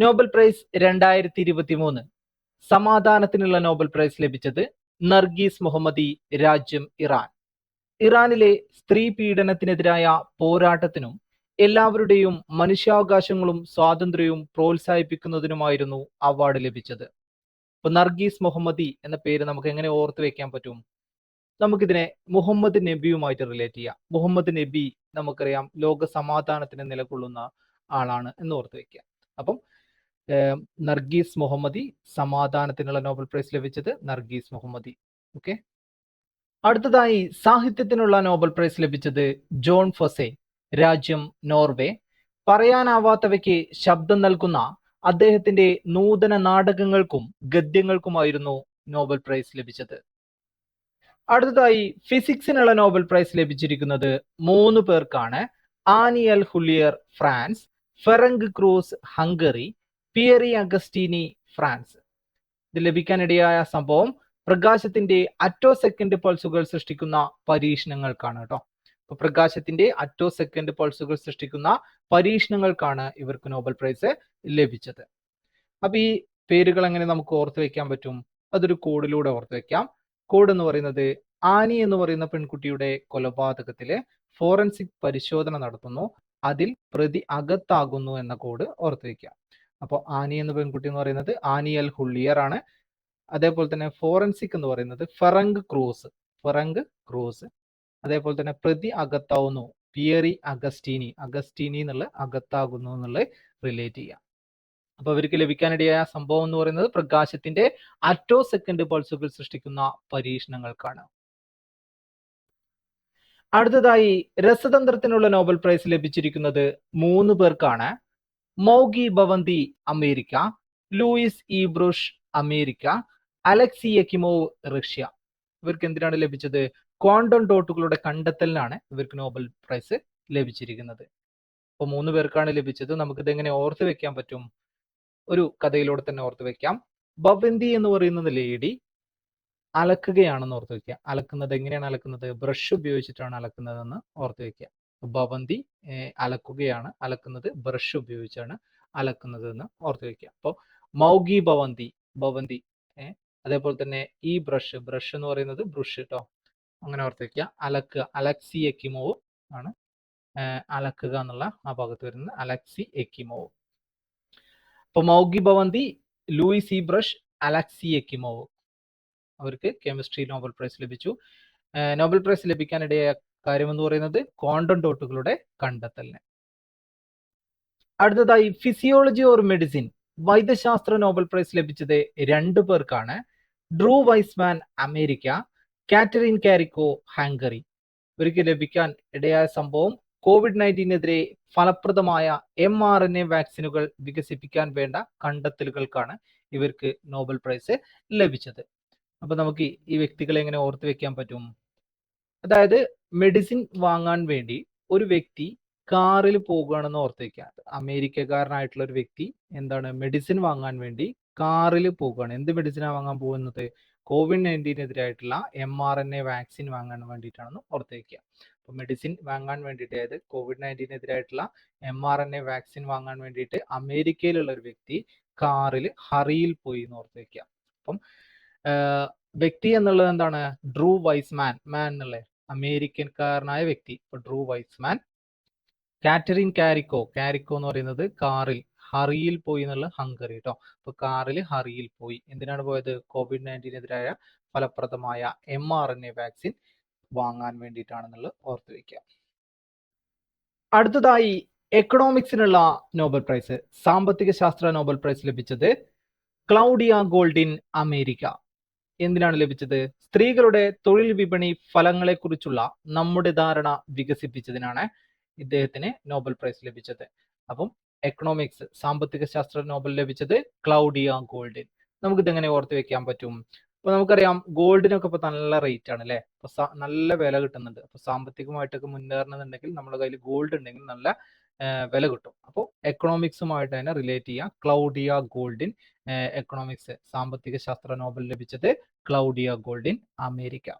Nobel prize രണ്ടായിരത്തി ഇരുപത്തി മൂന്ന് സമാധാനത്തിനുള്ള നോബൽ പ്രൈസ് ലഭിച്ചത് നർഗീസ് മുഹമ്മദി രാജ്യം ഇറാൻ. ഇറാനിലെ സ്ത്രീ പീഡനത്തിനെതിരായ പോരാട്ടത്തിനും എല്ലാവരുടെയും മനുഷ്യാവകാശങ്ങളും സ്വാതന്ത്ര്യവും പ്രോത്സാഹിപ്പിക്കുന്നതിനുമായിരുന്നു അവാർഡ് ലഭിച്ചത്. ഇപ്പൊ നർഗീസ് മുഹമ്മദി എന്ന പേര് നമുക്ക് എങ്ങനെ ഓർത്തു വെക്കാൻ പറ്റും? നമുക്കിതിനെ മുഹമ്മദ് നബിയുമായിട്ട് റിലേറ്റ് ചെയ്യാം. മുഹമ്മദ് നബി നമുക്കറിയാം ലോക സമാധാനത്തിന് നിലകൊള്ളുന്ന ആളാണ് എന്ന് ഓർത്ത് വെക്കുക. അപ്പം നർഗീസ് മുഹമ്മദി സമാധാനത്തിനുള്ള നോബൽ പ്രൈസ് ലഭിച്ചത് നർഗീസ് മുഹമ്മദി. ഓക്കെ. അടുത്തതായി സാഹിത്യത്തിനുള്ള നോബൽ പ്രൈസ് ലഭിച്ചത് ജോൺ ഫൊസെ രാജ്യം നോർവേ. പറയാനാവാത്തവയ്ക്ക് ശബ്ദം നൽകുന്ന അദ്ദേഹത്തിന്റെ നൂതന നാടകങ്ങൾക്കും ഗദ്യങ്ങൾക്കുമായിരുന്നു നോബൽ പ്രൈസ് ലഭിച്ചത്. അടുത്തതായി ഫിസിക്സിനുള്ള നോബൽ പ്രൈസ് ലഭിച്ചിരിക്കുന്നത് മൂന്ന് പേർക്കാണ്. Anne L'Huillier France. Ferenc Krausz Hungary. Pierre Agostini France ഇത് ലഭിക്കാനിടയായ സംഭവം പ്രകാശത്തിന്റെ അറ്റോ സെക്കൻഡ് പൾസുകൾ സൃഷ്ടിക്കുന്ന പരീക്ഷണങ്ങൾക്കാണ് കേട്ടോ അപ്പൊ പ്രകാശത്തിന്റെ അറ്റോ സെക്കൻഡ് പൾസുകൾ സൃഷ്ടിക്കുന്ന പരീക്ഷണങ്ങൾക്കാണ് ഇവർക്ക് നോബൽ പ്രൈസ് ലഭിച്ചത്. അപ്പൊ ഈ പേരുകൾ എങ്ങനെ നമുക്ക് ഓർത്ത് വെക്കാൻ പറ്റും? അതൊരു കോഡിലൂടെ ഓർത്ത് വെക്കാം. കോഡ് എന്ന് പറയുന്നത് ആനി എന്ന് പറയുന്ന പെൺകുട്ടിയുടെ കൊലപാതകത്തിലെ ഫോറൻസിക് പരിശോധന നടത്തുന്നു. അതിൽ പ്രതി അകത്താകുന്നു എന്ന കോഡ് ഓർത്ത് വെക്കുക അപ്പോൾ ആനി എന്ന പെൺകുട്ടി എന്ന് പറയുന്നത് ആനിയൽ ഹുള്ളിയർ ആണ്. അതേപോലെ തന്നെ ഫോറൻസിക് എന്ന് പറയുന്നത് ഫെറങ്ക് ക്രൂസ് ഫെറങ്ക് ക്രൂസ്. അതേപോലെ തന്നെ പ്രതി അകത്താവുന്നു പിയറി അഗസ്റ്റീനി അഗസ്റ്റീനി എന്നുള്ള അകത്താകുന്നു എന്നുള്ള റിലേറ്റ് ചെയ്യാം. അപ്പൊ അവർക്ക് ലഭിക്കാനിടയായ സംഭവം എന്ന് പറയുന്നത് പ്രകാശത്തിന്റെ അറ്റോ സെക്കൻഡ് പൾസുകൾ സൃഷ്ടിക്കുന്ന പരീക്ഷണങ്ങൾക്കാണ്. അടുത്തതായി രസതന്ത്രത്തിനുള്ള നോബൽ പ്രൈസ് ലഭിച്ചിരിക്കുന്നത് മൂന്ന് പേർക്കാണ്. Moungi Bawendi America Louis E Brus America Alexei Ekimov Russia. ഇവർക്ക് എന്തിനാണ് ലഭിച്ചത്? ക്വാണ്ടം ഡോട്ടുകളുടെ കണ്ടെത്തലിനാണ് ഇവർക്ക് നോബൽ പ്രൈസ് ലഭിച്ചിരിക്കുന്നത്. അപ്പൊ മൂന്ന് പേർക്കാണ് ലഭിച്ചത്. നമുക്കിത് എങ്ങനെ ഓർത്ത് വെക്കാൻ പറ്റും? ഒരു കഥയിലൂടെ തന്നെ ഓർത്ത് വെക്കാം. ഭവന്തി എന്ന് പറയുന്നത് ലേഡി അലക്കുകയാണെന്ന് ഓർത്ത് വെക്കുക. അലക്കുന്നത് എങ്ങനെയാണ് അലക്കുന്നത്? ബ്രഷ് ഉപയോഗിച്ചിട്ടാണ് അലക്കുന്നതെന്ന് ഓർത്ത് വെക്കുക. ഭവന്തി അലക്കുകയാണ്. അലക്കുന്നത് ബ്രഷ് ഉപയോഗിച്ചാണ് അലക്കുന്നത് എന്ന് ഓർത്ത് വെക്കുക. അപ്പോൾ മൗഗി ഭവന്തി ഭവന്തി അതേപോലെ തന്നെ ഈ ബ്രഷ് ബ്രഷ് എന്ന് പറയുന്നത് ബ്രഷ് കേട്ടോ അങ്ങനെ ഓർത്തു വെക്കുക. അലക്കുക അലക്സി എക്കിമോവ് ആണ് അലക്കുക എന്നുള്ള ആ ഭാഗത്ത് വരുന്നത് അലക്സി എക്കിമോവ് അപ്പൊ Moungi Bawendi Louis E Brus Alexei Ekimov അവർക്ക് കെമിസ്ട്രി നോബൽ പ്രൈസ് ലഭിച്ചു. നോബൽ പ്രൈസ് ലഭിക്കാനിടയായ കാര്യം എന്ന് പറയുന്നത് ക്വാണ്ടം ഡോട്ടുകളുടെ കണ്ടെത്തലിന്. അടുത്തതായി ഫിസിയോളജി ഓർ മെഡിസിൻ വൈദ്യശാസ്ത്ര നോബൽ പ്രൈസ് ലഭിച്ചത് രണ്ടു പേർക്കാണ്. Drew Weissman America. Katalin Kariko Hungary ഇവർക്ക് ലഭിക്കാൻ ഇടയായ സംഭവം കോവിഡ് നയന്റീനെതിരെ ഫലപ്രദമായ എം ആർ എൻ എ വാക്സിനുകൾ വികസിപ്പിക്കാൻ വേണ്ട കണ്ടെത്തലുകൾക്കാണ് ഇവർക്ക് നോബൽ പ്രൈസ് ലഭിച്ചത്. അപ്പൊ നമുക്ക് ഈ വ്യക്തികളെ എങ്ങനെ ഓർത്തു വെക്കാൻ പറ്റും? അതായത് മെഡിസിൻ വാങ്ങാൻ വേണ്ടി ഒരു വ്യക്തി കാറിൽ പോകുകയാണെന്ന് ഓർത്തേക്കുക. അമേരിക്കക്കാരനായിട്ടുള്ള ഒരു വ്യക്തി എന്താണ് മെഡിസിൻ വാങ്ങാൻ വേണ്ടി കാറിൽ പോകുകയാണ്. എന്ത് മെഡിസിനാണ് വാങ്ങാൻ പോകുന്നത്? Covid നയന്റീനെതിരായിട്ടുള്ള M R N A vaccine വാങ്ങാൻ വേണ്ടിയിട്ടാണെന്ന് ഓർത്തേക്കുക. അപ്പോൾ മെഡിസിൻ വാങ്ങാൻ വേണ്ടിയിട്ട് അതായത് Covid നയന്റീനെതിരായിട്ടുള്ള M R N A vaccine വാങ്ങാൻ വേണ്ടിയിട്ട് അമേരിക്കയിലുള്ള ഒരു വ്യക്തി കാറിൽ ഹറിയിൽ പോയി എന്ന് ഓർത്തേക്കുക. അപ്പം വ്യക്തി എന്നുള്ളത് എന്താണ്? ഡ്രൂ വൈസ്മാൻ മാൻ എന്നുള്ളത് അമേരിക്കൻകാരനായ വ്യക്തി ഇപ്പൊ ഡ്രൂ വൈസ്മാൻ കാറ്ററിൻ കാരിക്കോ കാരിക്കോ എന്ന് പറയുന്നത് കാറിൽ ഹറിയിൽ പോയി എന്നുള്ള ഹംഗറി കേട്ടോ അപ്പൊ കാറിൽ ഹറിയിൽ പോയി. എന്തിനാണ് പോയത്? കോവിഡ് നയന്റീനെതിരായ ഫലപ്രദമായ M R N A vaccine വാങ്ങാൻ വേണ്ടിയിട്ടാണെന്നുള്ളത് ഓർത്തു വെക്കുക അടുത്തതായി എക്കണോമിക്സിനുള്ള നോബൽ പ്രൈസ് സാമ്പത്തിക ശാസ്ത്ര നോബൽ പ്രൈസ് ലഭിച്ചത് ക്ലൗഡിയ ഗോൾഡിൻ അമേരിക്ക. എന്തിനാണ് ലഭിച്ചത്? സ്ത്രീകളുടെ തൊഴിൽ വിപണി ഫലങ്ങളെക്കുറിച്ചുള്ള നമ്മുടെ ധാരണ വികസിപ്പിച്ചതിനാണ് ഇദ്ദേഹത്തിന് നോബൽ പ്രൈസ് ലഭിച്ചത്. അപ്പം എക്കണോമിക്സ് സാമ്പത്തിക ശാസ്ത്ര നോബൽ ലഭിച്ചത് ക്ലൗഡിയ ഗോൾഡിൻ. നമുക്ക് എങ്ങനെ ഓർത്ത് വെക്കാൻ പറ്റും? അപ്പൊ നമുക്കറിയാം ഗോൾഡിനൊക്കെ ഇപ്പൊ നല്ല റേറ്റ് ആണ് അല്ലെ? നല്ല വില കിട്ടുന്നുണ്ട്. അപ്പൊ സാമ്പത്തികമായിട്ടൊക്കെ മുന്നേറണമെന്നുണ്ടെങ്കിൽ നമ്മുടെ കയ്യിൽ ഗോൾഡ് ഉണ്ടെങ്കിൽ നല്ല വില കിട്ടും. അപ്പോൾ എക്കണോമിക്സുമായിട്ട് തന്നെ റിലേറ്റ് ചെയ്യാം. ക്ലൗഡിയ ഗോൾഡിൻ എക്കണോമിക്സ് സാമ്പത്തിക ശാസ്ത്ര നോബൽ ലഭിച്ചത് ക്ലൗഡിയ ഗോൾഡിൻ അമേരിക്ക.